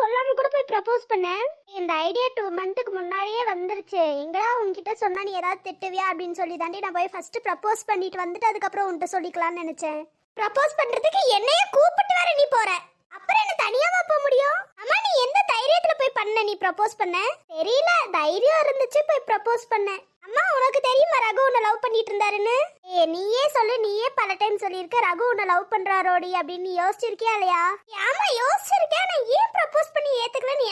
பொண்ணு கூட போய் ப்ரப்போஸ் பண்ணேன் இந்த ஐடியா டூ மந்த்துக்கு முன்னாடியே வந்துருச்சு. எங்கடா உங்ககிட்ட சொன்னா நீ ஏதாவது திட்டுவியா அப்படின்னு சொல்லி தாண்டி நான் போய் ஃபர்ஸ்ட் ப்ரப்போஸ் பண்ணிட்டு வந்துட்டு அதுக்கப்புறம் உன்கிட்ட சொல்லிக்கலாம்னு நினைச்சேன். ப்ரப்போஸ் பண்றதுக்கு என்னைய கூப்பிட்டு வர நீ போற. அப்புறம் என்ன தனியாவா போக முடியும்? அம்மா நீ எந்த தைரியத்துல போய் பண்ண நீ ப்ரப்போஸ் பண்ண? தெரியல தைரியம் இருந்துச்சு போய் ப்ரப்போஸ் பண்ண. அம்மா உனக்கு தெரியுமா ரகு உன்னை லவ் பண்ணிட்டு இருந்தாருன்னு? ஏ நீயே சொல்லு நீயே பல டைம் சொல்லியிருக்க ரகு உன்னை லவ் பண்றாரோடி அப்படின்னு யோசிச்சிருக்கியா இல்லையா ஆமா யோசிச்சிருக்கேன் நான் ஏன் ப்ரப்போஸ் பண்ணி ஏத்துக்கலன்னு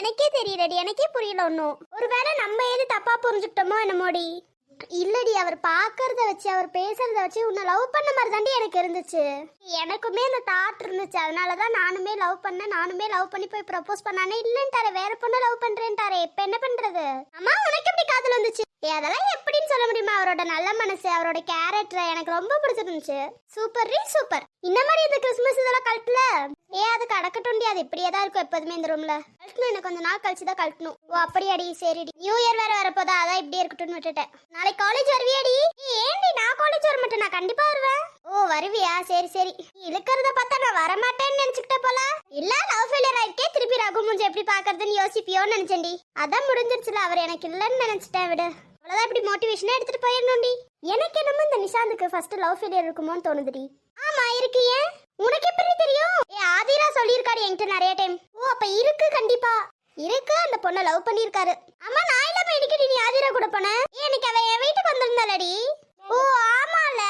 எனக்கே எனக்கே புரியல ஒன்றும் ஒருவேளை நம்ம எது தப்பா புரிஞ்சுக்கிட்டோமோ என்னமோடி? இல்லடி அவர் பாக்குறத வச்சு அவர் பேசுறத வச்சு உன்னை லவ் பண்ண மாதிரி தாண்டி எனக்கு இருந்துச்சு. எனக்குமே அந்த தாட் இருந்துச்சு. அதனால தான் நானுமே லவ் பண்ணேன். நானுமே லவ் பண்ணி போய் ப்ரப்போஸ் பண்ணானே இல்லன்ட்டாரு. வேற பொண்ணு லவ் பண்றேன்ட்டாரு. இப்ப என்ன பண்றது? அம்மா உனக்கு எப்படி காதல் வந்துச்சு? அதெல்லாம் அவரோட நல்ல மனசு அவரோட கேரக்டர் எனக்கு ரொம்ப பிடிச்சிருந்துச்சு. சூப்பர் ரீ சூப்பர் இந்த மாதிரி இந்த கிறிஸ்மஸ் இதெல்லாம் கழட்டல? ஏ அது கடக்கட்டும்டி. அது இப்படியே தான் இருக்கும் எப்போதுமே இந்த ரூம்ல கழட்டணும் எனக்கு கொஞ்ச நாள் கழிச்சு தான் கழட்டணும். ஓ அப்படியாடி. சரிடி. நியூ இயர் வேற வரப்போதா? அதான் இப்படியே இருக்கட்டும்னு விட்டுட்டேன். நாளைக்கு காலேஜ் வருவியாடி? ஏய், ஏன்டி நான் காலேஜ் வர மாட்டேன்? நான் கண்டிப்பா வருவேன். ஓ வருவியா? சரி சரி. நீ இழுக்கிறத பார்த்தா நான் வரமாட்டேன்னு நினைச்சுக்கிட்ட போல. இல்ல லவ் ஃபெயிலியர் ஆயிருக்கே. திருப்பி ரகு மூஞ்சி எப்படி பாக்குறதுன்னு யோசிப்பியோன்னு நினைச்சேன்டி. அதான் முடிஞ்சிருச்சுல. அவர் எனக்கு இல்லைன்னு நினைச்சிட்டேன் விடு. அவ்வளவுதான் இப்படி மோட்டிவேஷனா எடுத்துட்டு போயிடணும்டி. எனக்கு என்னமோ இந்த நிஷாந்துக்கு ஃபர்ஸ்ட் லவ் ஃபெயிலியர் இருக்குமோன்னு தோணுதுடி. ஆமா இருக்கு ஏன்? உனக்கு எப்படி தெரியும்? ஏ ஆதிரா சொல்லியிருக்காரு என்கிட்ட நிறைய டைம் ஓ அப்ப இருக்கு கண்டிப்பா. இருக்கு அந்த பொண்ணை லவ் பண்ணியிருக்காரு. அம்மா நான் இல்லாம எனக்கு நீ ஆதிரா கூட போன? ஏன் எனக்கு அவ என் வீட்டுக்கு வந்திருந்தாளடி. ஓ ஆமால.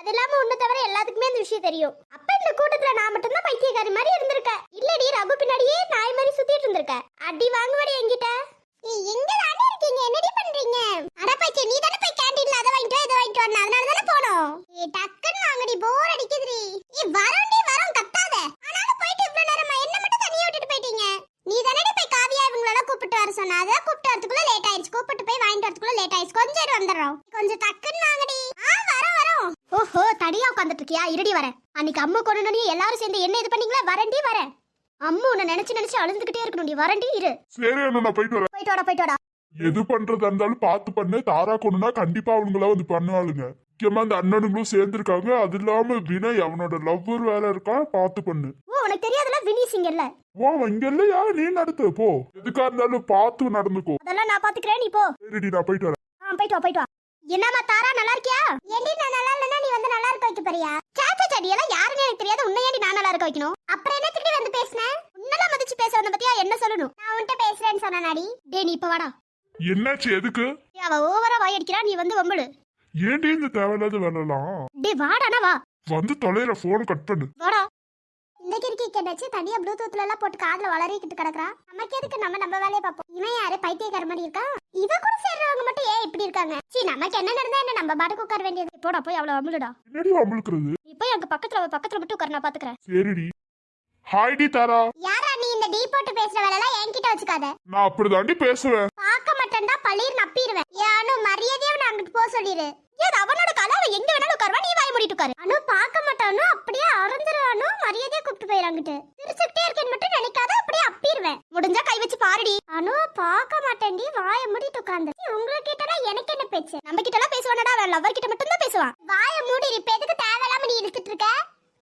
அது இல்லாம உன்னை தவிர எல்லாத்துக்குமே அந்த விஷயம் தெரியும். அப்ப இந்த கூட்டத்துல நான் மட்டும்தான் பைத்தியக்காரி மாதிரி இருந்திருக்க இல்லடி ரகு பின்னாடியே நாய் மாதிரி சுத்திட்டு இருந்திருக்க அடி வாங்குவடி என்கிட்ட. எங்க தானே இருக்கீங்க? என்னடி பண்றீங்க? அட பைச்சே நீ தானே போய் கேண்டீன்ல அதை வாங்கிட்டு வா, இதை வாங்கிட்டு வரணும் அதனால தானே போனோம். ஏ டக்குன்னு வாங்கடி போர் அடிக்குதுடி. ஏ வரோண்டி வரோம் கத்தாத. ஆனாலும் போயிட்டு இவ்வளவு நேரமா என்ன மட்டும் தனியா விட்டுட்டு போயிட்டீங்க? நீ தானே போய் காவியா இவங்களெல்லாம் கூப்பிட்டு வர சொன்ன. அதை கூப்பிட்டு வரதுக்குள்ள லேட் ஆயிடுச்சு. கூப்பிட்டு போய் வாங்கிட்டு வரதுக்குள்ள லேட் ஆயிடுச்சு. கொஞ்சம் நேரம் வந்துடுறோம். கொஞ்சம் டக்குன்னு வாங்கடி. ஆ வரோம் வரோம். ஓஹோ தடியா உட்காந்துட்டு இருக்கியா? இருடி வரேன். அன்னைக்கு அம்மா கொண்டு எல்லாரும் சேர்ந்து என்ன இது பண்ணீங்களா? வரண்டி வரேன். அம்மு உன்னை நினைச்சு நினைச்சு அழுந்துகிட்டே இருக்கணும்டி வரண்டி இரு. சரி அண்ணா நான் போயிட்டு வரேன். போயிட்டு வாடா போயிட்டு வாடா. எது பண்றதா இருந்தாலும் பார்த்து பண்ணு. தாரா கொண்டுனா கண்டிப்பா அவனுங்களா வந்து பண்ணுவாளுங்க. முக்கியமா அந்த அண்ணனுங்களும் சேர்ந்திருக்காங்க. அது இல்லாம வினய் அவனோட லவ்வர் வேற இருக்கா? பார்த்து பண்ணு. ஓ உனக்கு தெரியாதுல வினி சிங்கர்ல வா இங்க இல்லையா? நீ நடத்து போ. எதுக்கா இருந்தாலும் பார்த்து நடந்துக்கோ. அதெல்லாம் நான் பாத்துக்கிறேன் நீ போ. சரிடி நான் போயிட்டு வரேன். ஆ போயிட்டு வா போயிட்டு வா. என்னம்மா தாரா நல்லா இருக்கியா? ஏண்டி நான் நல்லா இல்லைன்னா நீ வந்து நல்லா இருக்க வைக்க போறியா? சாச்சா செடியெல்லாம் யாருன்னு எனக்கு தெரியாது. உன்னை ஏண்டி நான் நல்லா இருக்க வைக்கணும் அப்புறம் என்ன திருப்பி வந்து பேசுனேன் உன்னெல்லாம் மதிச்சு பேச வந்த பத்தியா என்ன சொல்லணும்? நான் உன்கிட்ட பேசுறேன்னு சொன்னாடி டேய் நீ இப்ப வாடா. என்னாச்சு எதுக்கு? அவ ஓவரா வாய் அடிக்கிறா நீ வந்து வம்புடு. ஏன்டி இந்த தேவையில்லாத வேலைலாம்? டேய் வாடானா வா. வந்து தொலைற போன் கட் பண்ணு. வாடா. இந்த கிறுக்கி கேட்டாச்சு தனியா ப்ளூடூத்ல எல்லாம் போட்டு காதுல வளரிக்கிட்டு கிடக்குறா. நமக்கு எதுக்கு நம்ம நம்ம வேலையை பார்ப்போம்? இவன் யாரு? பைத்தியக்கார மாதிரி இருக்கா? இவ கூட சேர்றவங்க மட்டும் ஏன் இப்படி இருக்காங்க? சீ நமக்கு என்ன நடந்தா என்ன? நம்ம பாட்டுக்கு உட்கார வேண்டியது. போடா போய் அவ்வளவு அமுடுடா என்னடி அமுழுக்கிறது நீ போய் அங்க பக்கத்துல அவ பக்கத்துல மட்டும் உட்கார நான் பாத்துக்கிறேன். சரிடி. ஹாய்டி தாரா யாரா நீ இந்த டீ போட்டு பேசுற வேலை எல்லாம் என்கிட்ட வச்சுக்காத. நான் அப்படிதாண்டி பேசுவேன். பார்க்க மாட்டேன்டா பள்ளீர் நப்பிடுவேன் ஏ அனு மரியாதையா அவனை அங்கிட்டு போக சொல்லிடு ஏன் அவனோட கலை அவன் எங்க வேணாலும் உட்காருவா? நீ வாய் மூடிட்டு உட்காரு. அனு பார்க்க மாட்டானு அப்படியே அறந்துருவானு மரியாதையா கூப்பிட்டு போயிடாங்கிட்டு சிரிச்சுக்கிட்டே இருக்கேன்னு மட்டும் நினைக்காத அப்படியே அப்பிடுவேன். முடிஞ்சா கை வச்சு பாருடி. அனு பார்க்க மாட்டேன்டி வாயை மூடிட்டு உட்கார்ந்து. உங்களுக்கு கிட்டலாம் எனக்கு என்ன பேச்சு? நம்ம கிட்ட எல்லாம் பேசுவானடா அவன் லவர் கிட்ட மட்டும் தான் பேசுவான். வாயை மூடி இப்ப எதுக்கு தேவையில்லாம நீ இழுத்துட்டு இருக்க?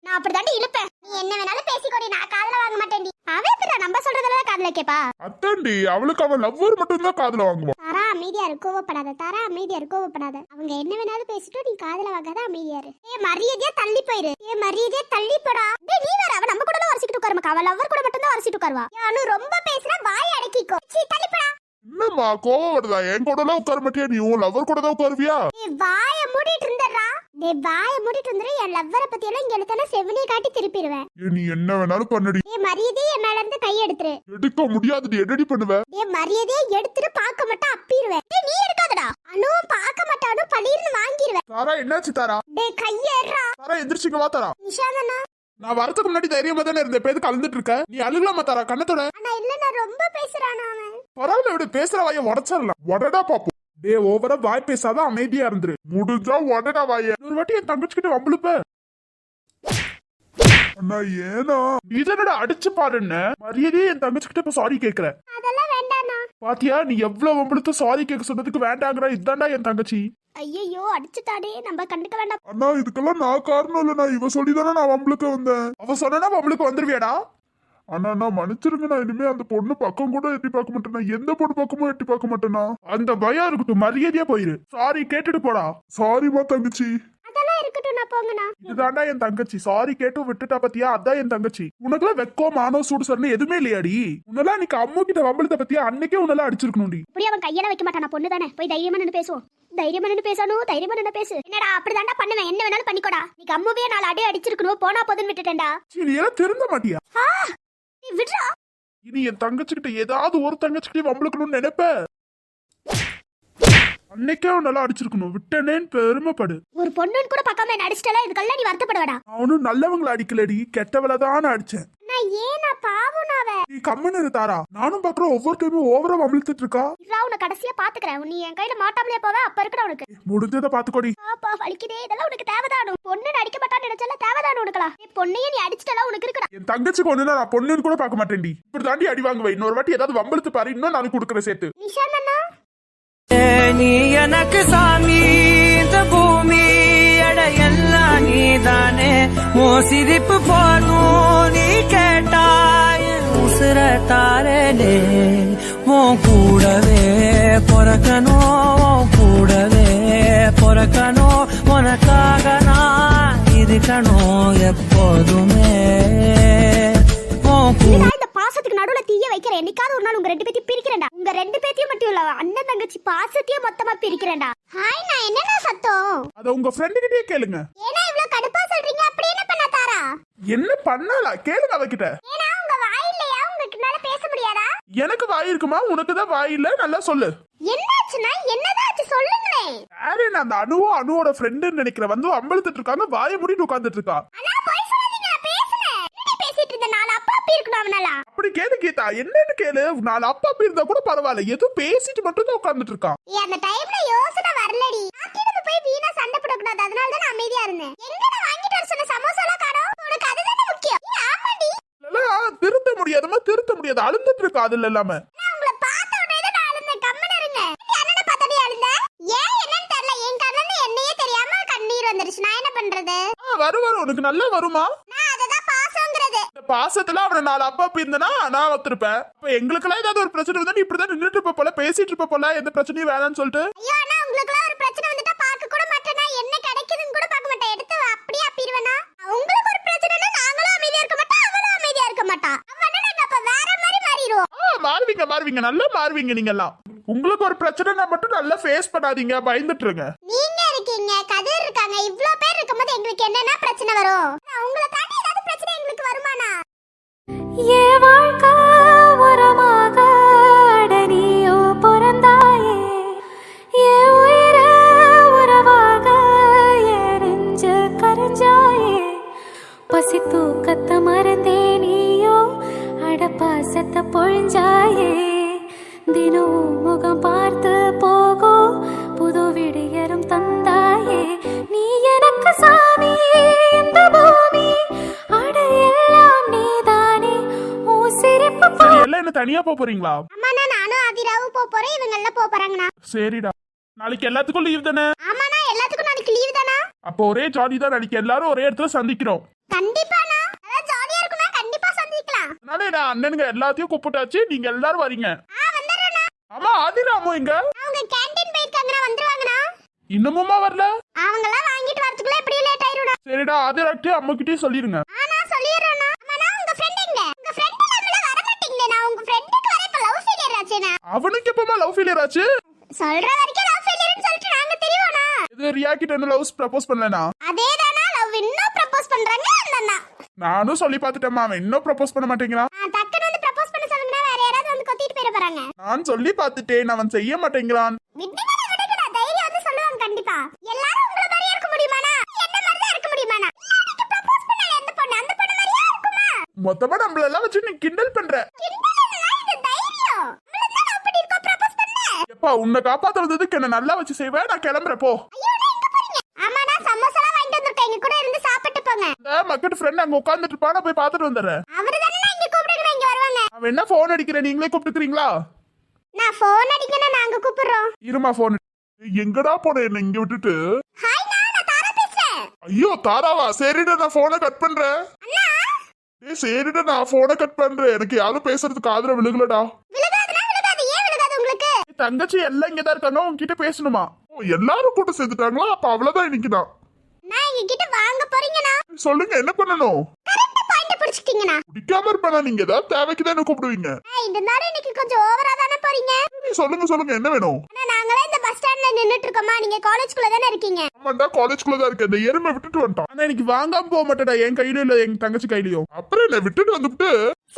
நான் அப்படிதாண்டி இழுப்பேன். நீ என்ன வேணாலும் பேசிக்கோடி நான் காதுல வாங்க மாட்டேன்டி. அவன் எப்படிடா நம்ம சொல்றதெல்லாம் காதுல கேப்பா? அத்தாண்டி அவளுக்கு அவன் லவ்வர் மட்டும் தான் காதுல வாங்குவான். தாரா அமைதியா இரு கோவப்படாத. தாரா அமைதியா இரு கோவப்படாத. அவங்க என்ன வேணாலும் பேசிட்டு நீ காதுல வாங்காத அமைதியா இரு ஏ மரியாதையா தள்ளி போயிரு. ஏ மரியாதையா தள்ளி போடா. டேய் நீ வேற அவ நம்ம கூட எல்லாம் வரிசிட்டு உட்காருமா லவ்வர் கூட மட்டும் தான் வரிசிட்டு உட்காருவா அனு ரொம்ப பேசுனா வாய் அடக்கிக்கோ. சீ தள்ளி போடா. என்னம்மா கோவம் வருதா? என் கூட எல்லாம் உட்கார மாட்டியா நீ? உன் லவ்வர் கூட தான் உட்காருவியா? ஏ வாய மூடிட்டு இருந்தடா டேய் வாய மூடிட்டு இருந்துரு என் லவ்வரை பத்தி எல்லாம் இங்க எடுத்தனா செவிலியை காட்டி திருப்பிடுவேன். ஏ, நீ என்ன வேணாலும் பண்ணடி. ஏ மரியாதையா என் மேல இருந்து கை எடுத்துரு. எடுக்க முடியாதுடி என்னடி பண்ணுவ? ஏ மரியாதையா எடுத்துட்டு பார்க்க மட்டும் அப்பிடுவேன் டேய் நீ எடுக்காதடா. அனுவும் பார்க்க மாட்டானு பளீர்னு வாங்கிடுவேன் தாரா என்னாச்சு தாரா? டேய் கையேறா. தாரா எந்திரிச்சிங்க வா தாரா. நிஷாந்தனா நான் வரதுக்கு முன்னாடி தைரியமா தானே இருந்த பேருக்கு கலந்துட்டு இருக்க? நீ அழுகலாமா தாரா கண்ணத்தோட? ஆனா இல்ல நான் ரொம்ப பேசுறானா அவன். பரவாயில்ல விடு பேசுற வாய உடச்சிடலாம். உடடா பாப்போம். டே ஓவரா வாய் பேசாத அமைதியா இருந்துரு. முடிஞ்சா உடடா வாய ஒரு வாட்டி என் தங்கச்சி கிட்ட வம்பளுப்ப அண்ணா ஏனா நீ தானடா அடிச்சு பாருன்னு மரியாதையே என் தங்கச்சி கிட்ட இப்ப சாரி கேக்குற. பாத்தியா நீ எவ்வளவு வம்பளுத்து சாரி கேட்க சொன்னதுக்கு வேண்டாங்கிற. இதாண்டா என் தங்கச்சி. ஐயோ அடிச்சுட்டாடே. நம்ம கண்டுக்க வேண்டாம். அண்ணா இதுக்கெல்லாம் நான் காரணம் இல்ல நான் இவ சொல்லிதானே நான் வம்பளுக்கு வந்தேன். அவ சொன்னா வம்பளுக்கு வந்துருவியாடா? அண்ணா நான் மன்னிச்சிருங்கண்ணா. இனிமே அந்த பொண்ணு பக்கம் கூட எட்டி பார்க்க மாட்டேனா எந்த பொண்ணு பக்கமும் எட்டி பார்க்க மாட்டேனா அந்த பயம் இருக்கட்டும். மரியாதையா போயிரு. சாரி கேட்டுட்டு போடா. சாரிமா தங்கச்சி. இதுதான்டா என் தங்கச்சி. சாரி கேட்டு விட்டுட்டா பத்தியா? அதான் என் தங்கச்சி. உனக்குலாம் வெக்கோ மானோ சூடு சரணு எதுவுமே இல்லையாடி? உன்னெல்லாம் இன்னைக்கு அம்மு கிட்ட வம்பளத்தை பத்தியா? அன்னைக்கே உன்னெல்லாம் அடிச்சிருக்கணும்டி. இப்படி அவன் கையெல்லாம் வைக்க மாட்டான் பொண்ணு தானே? போய் தைரியமா நின்று பேசுவோம். தைரியமா நின்று பேசணும் தைரியமா நின்று பேசு. என்னடா அப்படிதான்டா பண்ணுவேன். என்ன வேணாலும் பண்ணிக்கோடா. நீ அம்முவே நாலு அடி அடிச்சிருக்கணும். போனா போதுன்னு விட்டுட்டேன்டா. சரி எல்லாம் திருந்த மாட்டியா? விடுறா. இனி என் தங்கச்சிக்கிட்ட ஏதாவது ஒரு தங்கச்சிக்கிட்ட வம்பளுக்கணும்னு நினைப்ப? அன்னைக்கே நல்லா அடிச்சிருக்கணும். விட்டனேன்னு பெருமைப்படு. ஒரு பொண்ணுன்னு கூட பார்க்காம என்ன அடிச்சிட்டல? இதுக்கெல்லாம் நீ வருத்தப்படுவடா? அவனும் நல்லவங்களை அடிக்கலடி. கெட்டவளை தான் அடிச்சேன். நான் ஏனா பாவனாவ நீ கம்மன் நானும் பாக்குறேன் ஒவ்வொரு டைமும் ஓவரா வம்பிழுத்துட்டு இருக்கா? உன்னை கடைசியா பாத்துக்கிறேன் நீ என் கையில மாட்டாமலே போவ அப்ப உனக்கு. முடிஞ்சதை பாத்துக்கோடி பாப்பா வலிக்குதே. இதெல்லாம் உனக்கு தேவைதானு. பொண்ணு அடிக்க மாட்டான்னு நினைச்சால தேவைதானு உனக்கலாம் ஏய், பொண்ணையே நீ அடிச்சிட்டல உனக்கு இருக்குடா. என் தங்கச்சிக்கு ஒண்ணுனா நான் பொண்ணுன்னு கூட பார்க்க மாட்டேன்டி. இப்படி தாண்டி அடி வாங்குவேன் இன்னொரு வாட்டி ஏதாவது வம்பிழுத்து பாரு. இன்னும் நான் கொடுக்குறேன் சேர்த்து. நிஷான் அண்ணா. நீ எனக்கு சாமி இந்த பூமி எட எல்லாம் நீதானே. ஓ சிரிப்பு போதும் நீ கேட்டாய் உசுர தாரனே உன் கூடவே பொறக்கணும் உன் கூடவே பொறக்கணும். உனக்காக நான் இருக்கணும் எப்போதுமே. உன் கூட பாசத்துக்கு நடுவுல தீய வைக்கிறேன் என்னைக்காவது ஒரு நாள் உங்க ரெண்டு பேத்தையும் பிரிக்கிறேன்டா. உங்க ரெண்டு பேத்தையும் மட்டும் இல்ல அண்ணன் தங்கச்சி பாசத்தையும் மொத்தமா பிரிக்கிறேன்டா. ஹாய் நான் என்னடா சத்தம்? அத உங்க ஃப்ரெண்டு கிட்டே கேளுங்க. ஏன்னா இவ்ளோ கடுப்பா சொல்றீங்க அப்படி என்ன பண்ண தாரா? என்ன பண்ணல? கேளுங்க அவகிட்ட. ஏன்னா உங்க வாய் இல்லையா? உங்ககிட்ட பேச முடியாதா? எனக்கு வாய் இருக்குமா? உனக்கு தான் வாய் இல்ல? நல்லா சொல்லு. என்னாச்சுன்னா என்னதான் ஆச்சு சொல்லுங்களேன் யாரு நான் அந்த அணுவும் அணுவோட ஃப்ரெண்டுன்னு நினைக்கிறேன் வந்து அம்பளத்துட்டு இருக்காங்க வாயை மூடிட்டு உட்காந்துட்டு இருக்கா அண்ணா போய் சொல்லாதீங்க நான் பேசுனேன் என்னடி பேசிட்டு இருந்த நாலு அப்பா அப்பி இருக்கணும் அவனால அப்படி கேளு கீதா என்னன்னு கேளு. நாலு அப்பா இருந்தா கூட பரவாயில்ல. எதுவும் பேசிட்டு மட்டும் தான் உட்காந்துட்டு இருக்கான் அந்த டைம்ல யோசனை வரலடி. ஆக்கிட்டு போய் வீணா சண்டை போடக்கூடாது. அதனால தான் நான் அமைதியா இருந்தேன். எங்க நான் வாங்கிட்டு வர சொன்ன சமோசாலாம் காணோம். உனக்கு அதுதானே முக்கியம்? ஆமாடி. இல்ல திருத்த முடியாதமா திருத்த முடியாது. அழுந்துட்டு இருக்கா அதுல இல்லாம. வரும். உனக்கு நல்லா வருமா நான் அததான் பாசங்கிறது இந்த பாசத்துல அவனை நாலு அப்பா இருந்தனா நான் ஒத்துருப்பேன். இப்ப எங்களுக்கெல்லாம் ஏதாவது ஒரு பிரச்சனை வந்தா நீ இப்படிதான் நின்னுட்டு இருப்ப போல பேசிட்டு இருப்ப போல எந்த பிரச்சனையும் வேணாம்னு சொல்லிட்டு. ஐயோ உங்களுக்குலாம் ஒரு பிரச்சனை வந்துட்டா பார்க்க கூட மாட்டேனா என்ன கிடைக்குதுன்னு கூட பார்க்க மாட்டேன். எடுத்து அப்படியே அப்பிடுவேனா உங்களுக்கு ஒரு பிரச்சனைனா நாங்களும் அமைதியா இருக்க மாட்டோம் அவளும் அமைதியா இருக்க மாட்டா. அவன் நாங்க அப்ப வேற மாதிரி மாறிடுவோம். ஆ, மாறுவீங்க மாறுவீங்க நல்லா மாறுவீங்க நீங்க எல்லாம். உங்களுக்கு ஒரு பிரச்சனைனா மட்டும் நல்லா ஃபேஸ் பண்ணாதீங்க பயந்துட்டு இருங்க நீங்க இருக்கீங்க கதிர் இருக்காங்க இவ்ளோ பேர் இருக்கும்போது எங்களுக்கு என்னென்ன பிரச்சனை வரும்? தனியா போக போறீங்களா? அம்மாண்ணா நானும் அதிராவும் போக போறேன் இவங்க எல்லாம் போக போறாங்கண்ணா. சரிடா. நாளைக்கு எல்லாத்துக்கும் லீவ் தானே? ஆமாண்ணா எல்லாத்துக்கும் நாளைக்கு லீவ் தானா அப்போ ஒரே ஜாலி தான் நாளைக்கு எல்லாரும் ஒரே இடத்துல சந்திக்கிறோம். கண்டிப்பாண்ணா. அதான் ஜாலியா இருக்குண்ணா கண்டிப்பா சந்திக்கலாம். அதனால நான் அண்ணனுங்க எல்லாத்தையும் கூப்பிட்டாச்சு நீங்க எல்லாரும் வரீங்க. ஆ வந்துடுறேண்ணா. ஆமா ஆதிராமோ இங்க? அவங்க கேண்டீன் போயிருக்காங்கண்ணா வந்துருவாங்கண்ணா. இன்னமுமா வரல? அவங்கெல்லாம் வாங்கிட்டு வரதுக்குள்ள எப்படியும் லேட் ஆயிரும்ண்ணா. சரிடா ஆதிராக்கிட்டே அம்மா கிட்டயும் சொல்லிருங்க ஆனா சொல்லிடுறேண்ணா அம்மாண்ணா உங்க ஃப்ரெண்ட் எங்க உங்க ஃப்ரெண்ட் இல்லாமல வர மாட்டீங்களே நான் உங்க ஃப்ரெண்டுக்கு வர இப்ப லவ் ஃபெயிலியர் ஆச்சுண்ணா அவனுக்கு எப்பமா லவ் ஃபெயிலியர் ஆச்சு? சொல்ற வரைக்கும் லவ் ஃபெயிலியர்னு சொல்லிட்டு நாங்க தெரியும்ண்ணா? இது ரியா கிட்ட என்ன லவ்ஸ் ப்ரப்போஸ் பண்ணலனா அதேதானா லவ் இன்னும் ப்ரப்போஸ் பண்றாங்க அந்த அண்ணா நானும் சொல்லி பார்த்துட்டேம்மா அவன் இன்னும் ப்ரப்போஸ் பண்ண மாட்டேங்கிறான். ஆ, டக்குன்னு வந்து ப்ரப்போஸ் பண்ண சொல்லுங்கண்ணா வேற யாராவது வந்து கொத்திட்டு போயிட போறாங்க. நான் சொல்லி பார்த்துட்டேன் அவன் செய்ய மாட்டேங்கிறான். விட்டுக்கடா விட்டுக்கடா தைரியம் வந்து சொல்லுவாங்க கண்டிப்பா. எல்லாரும் உங்கள மாதிரியே இருக்க முடியுமாண்ணா? என்ன மாதிரி தான் இருக்க இல்லாட்டிக்கு ப்ரப்போஸ் பண்ணல எந்த பொண்ணு அந்த பொண்ணு மாதிரியே இருக்குமா? மொத்தமா நம்மள எல்லாம் வச்சு நீ கிண்டல் பண்ற. எப்பா உன்னை காப்பாத்துறதுக்கு என்ன நல்லா வச்சு செய்வேன் நான் கிளம்புறேன் போ. ஆமாண்ணா சமோசாலாம் வாங்கிட்டு வந்திருக்கேன். எங்க கூட இருந்து சாப்பிட்டு போங்க. மக்கள் ஃப்ரெண்ட் அங்க உட்காந்துட்டு இருப்பான். நான் போய் பார்த்துட்டு வந்துடுறேன். அவரு தானே இங்க கூப்பிடுங்க இங்க வருவாங்க. அவன் என்ன போன் அடிக்கிறேன் நீங்களே கூப்பிட்டுக்கிறீங்களா? நான் போன் அடிக்கணும் நாங்க கூப்பிடுறோம். இருமா போன் எங்கடா போன? என்ன இங்க விட்டுட்டு. ஹாய் நான் நான் தாரா பேசுறேன். ஐயோ தாராவா? சரிடா நான் போனை கட் பண்றேன். அண்ணா? ஏய் சரிடா நான் போனை கட் பண்றேன். எனக்கு யாரும் பேசுறதுக்கு ஆதரவு விழுகலடா விழுகாது ஏன் விழுகாது உங்களுக்கு தங்கச்சி எல்லாம் இங்கதான் இருக்காங்க உங்ககிட்ட பேசணுமா? ஓ எல்லாரும் கூட்டம் சேர்ந்துட்டாங்களா அப்ப அவ்வளவுதான் இன்னைக்கு தான் நான் எங்க கிட்ட வாங்க போறீங்கண்ணா. சொல்லுங்க என்ன பண்ணணும்? கரெக்டா பாயிண்ட் பிடிச்சிட்டீங்கண்ணா பிடிக்காம இருப்பேனா நீங்க? ஏதாவது தேவைக்கு தான் கூப்பிடுவீங்க. நாள் இன்னைக்கு கொஞ்சம் ஓவரா தானே போறீங்க? சொல்லுங்க சொல்லுங்க என்ன வேணும்? நாங்களே இந்த பஸ் ஸ்டாண்ட்ல நின்னுட்டு இருக்கோமா நீங்க தானே இருக்கீங்க. ஆமாண்டா காலேஜ்குள்ள தான் இருக்கு இந்த எருமை விட்டுட்டு வந்துட்டான். ஆனா இன்னைக்கு வாங்காம போக மாட்டேடா என் கையில இல்ல எங்க தங்கச்சி கையிலயும் அப்புறம் என்ன விட்டுட்டு வந்துட்டு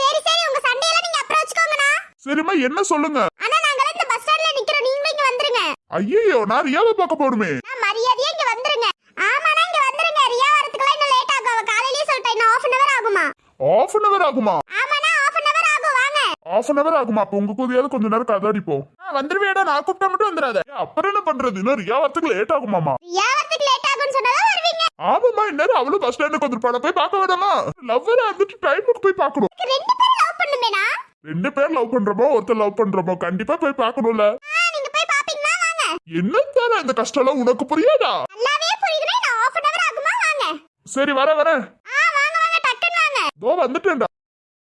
சரி சரி உங்க சண்டையெல்லாம் நீங்க அப்புறம் வச்சுக்கோங்கண்ணா. சரிம்மா என்ன சொல்லுங்க ஆனா நாங்களே இந்த பஸ் ஸ்டாண்ட்ல நிக்கிறோம் நீங்களும் இங்க வந்துருங்க ஐயோ நான் ரியாவை பார்க்க போடுமே நான் மரியாதையா இங்க வந்துருங்க. ஆமாண்ணா இங்க வந்துருங்க. ரியா வரதுக்குலாம் இன்னும் லேட் ஆகும். அவ காலையிலேயே சொல்லிட்டேன் இன்னும் ஆஃப் அன் அவர் ஆகுமா? ஆஃப் அன் அவர் ஆகுமா? ஆமாண்ணா ஆஃப் அன் அவர் ஆகும். வாங்க. ஆஃப் அன் அவர் ஆகுமா? அப்ப உங்க கூதியாவது கொஞ்ச நேரம் கதாடிப்போம். வந்துருவேடா. நான் கூப்பிட்டா மட்டும் வந்துடாத. அப்புறம் என்ன பண்றது? இன்னும் ரியா வரத்துக்கு லேட் ஆகுமாமா ரியா வரதுக்கு லேட் ஆகும்னு சொன்னாதான் வருவீங்க? ஆமாமா இந்நேரம் அவளும் பஸ் ஸ்டாண்டுக்கு வந்துருப்பாள போய் பார்க்க வேண்டாமா லவ்வரா வந்துட்டு டைமுக்கு போய் பார்க்கணும். ரெண்டு பேரும் லவ் பண்ணுமேனா ரெண்டு பேர் லவ் பண்றோமோ ஒருத்தர் லவ் பண்றோமோ கண்டிப்பா போய் பார்க்கணும்ல ஆ, நீங்க போய் பாப்பீங்களா வாங்க என்ன தானே இந்த கஷ்டம் எல்லாம் உனக்கு புரியாதா? நல்லாவே புரியுதுன்னா இன்னும் ஆகுமா? வாங்க. சரி வர வர. ஆ வாங்க வாங்க டக்குன்னு வாங்க. தோ வந்துட்டேன்டா.